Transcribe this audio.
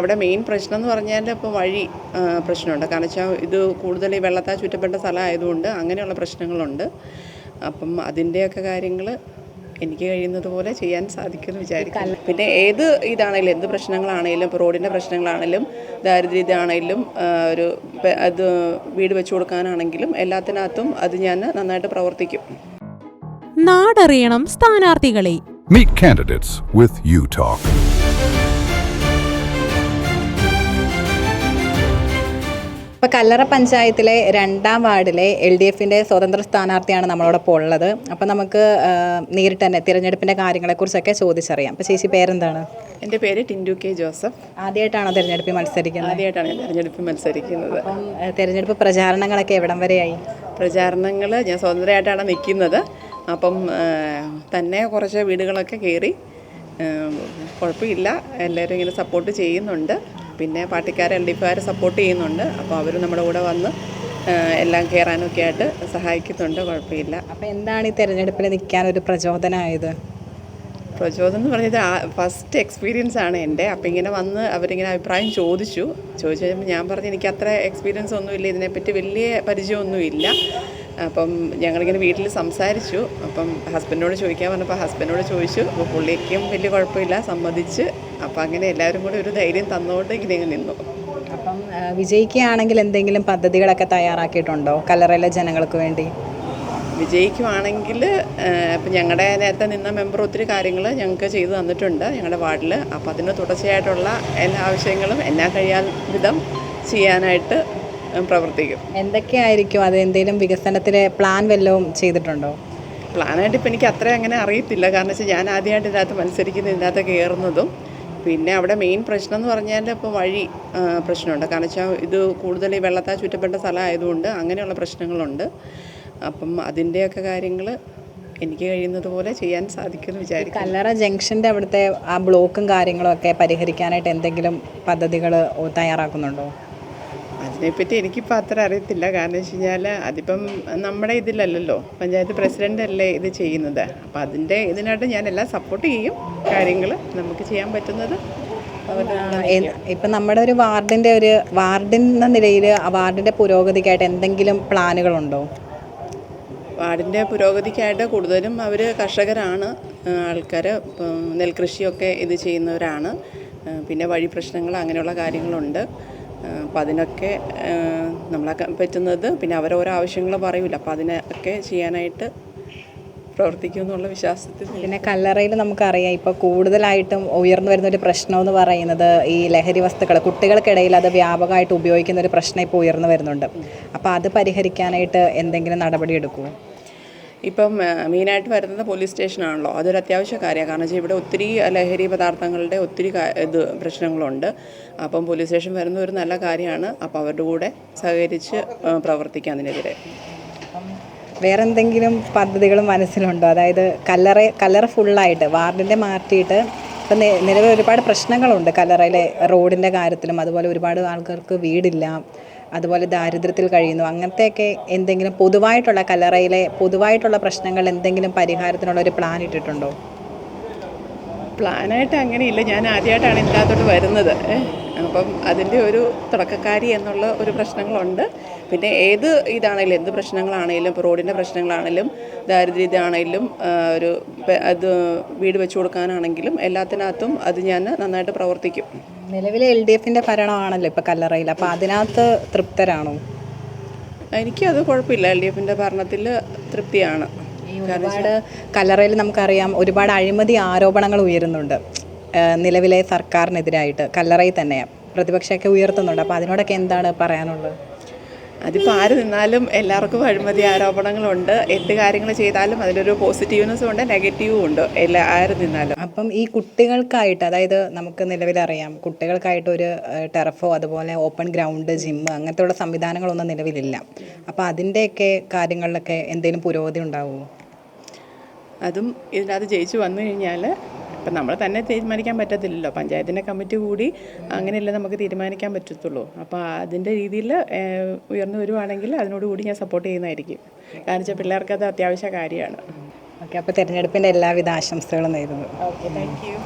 അവിടെ മെയിൻ പ്രശ്നം എന്ന് പറഞ്ഞാൽ ഇപ്പോൾ വഴി പ്രശ്നമുണ്ട്. കാരണം വെച്ചാൽ ഇത് കൂടുതൽ ഈ വെള്ളത്താൽ ചുറ്റപ്പെട്ട സ്ഥലമായതുകൊണ്ട് അങ്ങനെയുള്ള പ്രശ്നങ്ങളുണ്ട്. അപ്പം അതിന്റെയൊക്കെ കാര്യങ്ങൾ എനിക്ക് കഴിയുന്നതുപോലെ ചെയ്യാൻ സാധിക്കുമെന്ന് വിചാരിക്കാം പിന്നെ ഏത് ഇതാണെങ്കിലും എന്ത് പ്രശ്നങ്ങളാണെങ്കിലും ഇപ്പോൾ റോഡിന്റെ പ്രശ്നങ്ങളാണെങ്കിലും ദാരിദ്ര്യമാണെങ്കിലും ആ, ഒരു അത് വീട് വെച്ചു കൊടുക്കാനാണെങ്കിലും എല്ലാത്തിനകത്തും അത് ഞാൻ നന്നായിട്ട് പ്രവർത്തിക്കും. നാടറിയണം സ്ഥാനാർത്ഥികളെ. Meet candidates with U Talk. ഇപ്പോൾ കല്ലറ പഞ്ചായത്തിലെ രണ്ടാം വാർഡിലെ എൽ ഡി എഫിന്റെ സ്വതന്ത്ര സ്ഥാനാർത്ഥിയാണ് നമ്മളോടൊപ്പം ഉള്ളത്. അപ്പോൾ നമുക്ക് നേരിട്ട് തന്നെ തിരഞ്ഞെടുപ്പിന്റെ കാര്യങ്ങളെക്കുറിച്ചൊക്കെ ചോദിച്ചറിയാം. അപ്പോൾ ചേച്ചി പേരെന്താണ്? എന്റെ പേര് ടിൻഡു കെ ജോസഫ്. ആദ്യമായിട്ടാണോ തിരഞ്ഞെടുപ്പിൽ മത്സരിക്കുന്നത്? ആദ്യമായിട്ടാണ് ഞാൻ തിരഞ്ഞെടുപ്പിൽ മത്സരിക്കുന്നത്. അപ്പം തിരഞ്ഞെടുപ്പ് പ്രചാരണങ്ങളൊക്കെ എവിടം വരെയായി? പ്രചാരണങ്ങൾ ഞാൻ സ്വതന്ത്രമായിട്ടാണ് നിൽക്കുന്നത്. അപ്പം തന്നെ കുറച്ച് വീടുകളൊക്കെ കയറി കുഴപ്പമില്ല. എല്ലാവരും ഇങ്ങനെ സപ്പോർട്ട് ചെയ്യുന്നുണ്ട്. പിന്നെ പാർട്ടിക്കാരെ എൽ ഡി എഫുകാരെ സപ്പോർട്ട് ചെയ്യുന്നുണ്ട്. അപ്പോൾ അവർ നമ്മുടെ കൂടെ വന്ന് എല്ലാം കയറാനൊക്കെ ആയിട്ട് സഹായിക്കുന്നുണ്ട്. കുഴപ്പമില്ല. അപ്പോൾ എന്താണ് ഈ തിരഞ്ഞെടുപ്പിൽ നിൽക്കാൻ ഒരു പ്രചോദനമായത് പ്രചോദനം എന്ന് പറഞ്ഞത് ഫസ്റ്റ് എക്സ്പീരിയൻസ് ആണ് എന്റെ. അപ്പം ഇങ്ങനെ വന്ന് അവരിങ്ങനെ അഭിപ്രായം ചോദിച്ചു. ചോദിച്ചു കഴിഞ്ഞപ്പോൾ ഞാൻ പറഞ്ഞു എനിക്ക് അത്ര എക്സ്പീരിയൻസ് ഒന്നുമില്ല. ഇതിനെപ്പറ്റി വലിയ പരിചയമൊന്നുമില്ല. അപ്പം ഞങ്ങളിങ്ങനെ വീട്ടിൽ സംസാരിച്ചു. അപ്പം ഹസ്ബൻഡിനോട് ചോദിക്കാൻ പറഞ്ഞപ്പോൾ ഹസ്ബൻഡിനോട് ചോദിച്ചു അപ്പോൾ പുള്ളിക്കും വലിയ കുഴപ്പമില്ല സമ്മതിച്ച്. അപ്പം അങ്ങനെ എല്ലാവരും കൂടെ ഒരു ധൈര്യം തന്നുകൊണ്ട് ഇങ്ങനെ നിന്നു. അപ്പം വിജയിക്കുകയാണെങ്കിൽ എന്തെങ്കിലും പദ്ധതികളൊക്കെ തയ്യാറാക്കിയിട്ടുണ്ടോ കല്ലറയിലെ ജനങ്ങൾക്ക് വേണ്ടി? വിജയിക്കുവാണെങ്കിൽ ഇപ്പം ഞങ്ങളുടെ നേരത്തെ നിന്ന മെമ്പർ ഒത്തിരി കാര്യങ്ങൾ ഞങ്ങൾക്ക് ചെയ്തു തന്നിട്ടുണ്ട് ഞങ്ങളുടെ വാർഡിൽ. അപ്പം അതിന് തുടർച്ചയായിട്ടുള്ള എല്ലാ ആവശ്യങ്ങളും എന്നാ കഴിയാൻ വിധം ചെയ്യാനായിട്ട് പ്രവർത്തിക്കും. എന്തൊക്കെയായിരിക്കും? അത് എന്തെങ്കിലും വികസനത്തിലെ പ്ലാൻ വല്ലതും ചെയ്തിട്ടുണ്ടോ? പ്ലാനായിട്ട് ഇപ്പം എനിക്ക് അത്ര അങ്ങനെ അറിയത്തില്ല. കാരണം വെച്ചാൽ ഞാൻ ആദ്യമായിട്ട് ഇതിനകത്ത് മത്സരിക്കുന്ന ഇതിനകത്ത് കയറുന്നതും പിന്നെ അവിടെ മെയിൻ പ്രശ്നം എന്ന് പറഞ്ഞാൽ ഇപ്പോൾ വഴി പ്രശ്നമുണ്ട്. കാരണം വെച്ചാൽ ഇത് കൂടുതൽ ഈ വെള്ളത്താൽ ചുറ്റപ്പെട്ട സ്ഥലമായതുകൊണ്ട് അങ്ങനെയുള്ള പ്രശ്നങ്ങളുണ്ട്. അപ്പം അതിന്റെയൊക്കെ കാര്യങ്ങൾ എനിക്ക് കഴിയുന്നത് പോലെ ചെയ്യാൻ സാധിക്കുമെന്ന് വിചാരിക്കും കല്ലറ ജംഗ്ഷന്റെ അവിടുത്തെ ആ ബ്ലോക്കും കാര്യങ്ങളും ഒക്കെ പരിഹരിക്കാനായിട്ട് എന്തെങ്കിലും പദ്ധതികൾ തയ്യാറാക്കുന്നുണ്ടോ? അതിനെപ്പറ്റി എനിക്കിപ്പോൾ അത്ര അറിയത്തില്ല. കാരണം വെച്ച് കഴിഞ്ഞാൽ അതിപ്പം നമ്മുടെ ഇതിലല്ലല്ലോ. പഞ്ചായത്ത് പ്രസിഡന്റ് അല്ലേ ഇത് ചെയ്യുന്നത്. അപ്പോൾ അതിന്റെ ഇതിനായിട്ട് ഞാൻ എല്ലാം സപ്പോർട്ട് ചെയ്യും കാര്യങ്ങൾ നമുക്ക് ചെയ്യാൻ പറ്റുന്നത്. ഇപ്പം നമ്മുടെ ഒരു വാർഡിന്റെ ഒരു വാർഡിൻ എന്ന നിലയിൽ ആ വാർഡിന്റെ പുരോഗതിക്കായിട്ട് എന്തെങ്കിലും പ്ലാനുകളുണ്ടോ? വാർഡിന്റെ പുരോഗതിക്കായിട്ട് കൂടുതലും അവർ കർഷകരാണ്. ആൾക്കാർ നെൽകൃഷിയൊക്കെ ഇത് ചെയ്യുന്നവരാണ്. പിന്നെ വഴി പ്രശ്നങ്ങൾ അങ്ങനെയുള്ള കാര്യങ്ങളുണ്ട്. അപ്പോൾ അതിനൊക്കെ നമ്മളെ പറ്റുന്നത് പിന്നെ അവരോരോ ആവശ്യങ്ങൾ പറയൂല. അപ്പം അതിനൊക്കെ ചെയ്യാനായിട്ട് പ്രവർത്തിക്കും എന്നുള്ള വിശ്വാസത്തിൽ പിന്നെ കല്ലറയിൽ നമുക്കറിയാം ഇപ്പോൾ കൂടുതലായിട്ടും ഉയർന്നു വരുന്ന ഒരു പ്രശ്നം എന്ന് പറയുന്നത് ഈ ലഹരി വസ്തുക്കൾ കുട്ടികൾക്കിടയിൽ അത് വ്യാപകമായിട്ട് ഉപയോഗിക്കുന്ന ഒരു പ്രശ്നം ഇപ്പോൾ ഉയർന്നു വരുന്നുണ്ട്. അപ്പോൾ അത് പരിഹരിക്കാനായിട്ട് എന്തെങ്കിലും നടപടി എടുക്കുമോ ഇപ്പം മെയിനായിട്ട് വരുന്നത് പോലീസ് സ്റ്റേഷനാണല്ലോ. അതൊരു അത്യാവശ്യ കാര്യമാണ്. കാരണം വെച്ചാൽ ഇവിടെ ഒത്തിരി ലഹരി പദാർത്ഥങ്ങളുടെ ഒത്തിരി ഇത് പ്രശ്നങ്ങളുണ്ട്. അപ്പം പോലീസ് സ്റ്റേഷൻ വരുന്ന ഒരു നല്ല കാര്യമാണ്. അപ്പം അവരുടെ കൂടെ സഹകരിച്ച് പ്രവർത്തിക്കാം അതിനെതിരെ. വേറെ എന്തെങ്കിലും പദ്ധതികൾ മനസ്സിലുണ്ടോ? അതായത് കല്ലറ കല്ലറ ഫുള്ളായിട്ട് വാർഡിന്റെ മാറ്റിയിട്ട് ഇപ്പം നിലവിൽ ഒരുപാട് പ്രശ്നങ്ങളുണ്ട് കല്ലറയിലെ റോഡിന്റെ കാര്യത്തിലും. അതുപോലെ ഒരുപാട് ആൾക്കാർക്ക് വീടില്ല. അതുപോലെ ദാരിദ്ര്യത്തിൽ കഴിയുന്നു. അങ്ങനത്തെയൊക്കെ എന്തെങ്കിലും പൊതുവായിട്ടുള്ള കലറയിലെ പൊതുവായിട്ടുള്ള പ്രശ്നങ്ങൾ എന്തെങ്കിലും പരിഹാരത്തിനുള്ള ഒരു പ്ലാൻ ഇട്ടിട്ടുണ്ടോ? പ്ലാനായിട്ട് അങ്ങനെയില്ല. ഞാൻ ആദ്യമായിട്ടാണ് ഇതിനകത്തോട്ട് വരുന്നത്. അപ്പം അതിന്റെ ഒരു തുടക്കക്കാരി എന്നുള്ള ഒരു പ്രശ്നങ്ങളുണ്ട്. പിന്നെ ഏത് ഇതാണെങ്കിലും എന്ത് പ്രശ്നങ്ങളാണെങ്കിലും ഇപ്പോൾ റോഡിന്റെ പ്രശ്നങ്ങളാണെങ്കിലും ദാരിദ്ര്യതാണെങ്കിലും ഒരു അത് വീട് വെച്ചു കൊടുക്കാനാണെങ്കിലും എല്ലാത്തിനകത്തും അത് ഞാൻ നന്നായിട്ട് പ്രവർത്തിക്കും. നിലവിലെ എൽ ഡി എഫിന്റെ ഭരണമാണല്ലോ ഇപ്പോൾ കല്ലറയിൽ. അപ്പോൾ അതിനകത്ത് തൃപ്തരാണോ? എനിക്കത് കുഴപ്പമില്ല. എൽ ഡി എഫിന്റെ ഭരണത്തിൽ തൃപ്തിയാണ്. ഈ ഒരുപാട് കല്ലറയിൽ നമുക്കറിയാം ഒരുപാട് അഴിമതി ആരോപണങ്ങൾ ഉയരുന്നുണ്ട്. നിലവിലെ സർക്കാരിനെതിരായിട്ട് കല്ലറയിൽ തന്നെ പ്രതിപക്ഷമൊക്കെ ഉയർത്തുന്നുണ്ട്. അപ്പോൾ അതിനോടൊക്കെ എന്താണ് പറയാനുള്ളത്? അതിപ്പോൾ ആര് നിന്നാലും എല്ലാവർക്കും അഴിമതി ആരോപണങ്ങളുണ്ട്. എന്ത് കാര്യങ്ങൾ ചെയ്താലും അതിലൊരു പോസിറ്റീവ്നെസ്സും ഉണ്ട് നെഗറ്റീവും ഉണ്ട്. എല്ലാ ആര് നിന്നാലും. അപ്പം ഈ കുട്ടികൾക്കായിട്ട് അതായത് നമുക്ക് നിലവിലറിയാം കുട്ടികൾക്കായിട്ട് ഒരു ടെറഫോ അതുപോലെ ഓപ്പൺ ഗ്രൗണ്ട് ജിമ്മ് അങ്ങനത്തെയുള്ള സംവിധാനങ്ങളൊന്നും നിലവിലില്ല. അപ്പോൾ അതിന്റെയൊക്കെ കാര്യങ്ങളിലൊക്കെ എന്തെങ്കിലും പുരോഗതി ഉണ്ടാവുമോ അതും ഇതിനകത്ത് ജയിച്ചു വന്നു കഴിഞ്ഞാൽ ഇപ്പം നമ്മൾ തന്നെ തീരുമാനിക്കാൻ പറ്റത്തില്ലല്ലോ. പഞ്ചായത്തിന്റെ കമ്മിറ്റി കൂടി അങ്ങനെയല്ലേ നമുക്ക് തീരുമാനിക്കാൻ പറ്റത്തുള്ളൂ. അപ്പോൾ അതിന്റെ രീതിയിൽ ഉയർന്നു വരുവാണെങ്കിൽ അതിനോടുകൂടി ഞാൻ സപ്പോർട്ട് ചെയ്യുന്നതായിരിക്കും. കാരണം വെച്ചാൽ പിള്ളേർക്ക് അത് അത്യാവശ്യ കാര്യമാണ്. ഓക്കെ അപ്പോൾ തിരഞ്ഞെടുപ്പിന്റെ എല്ലാവിധ ആശംസകളും നേരുന്നു. Okay thank you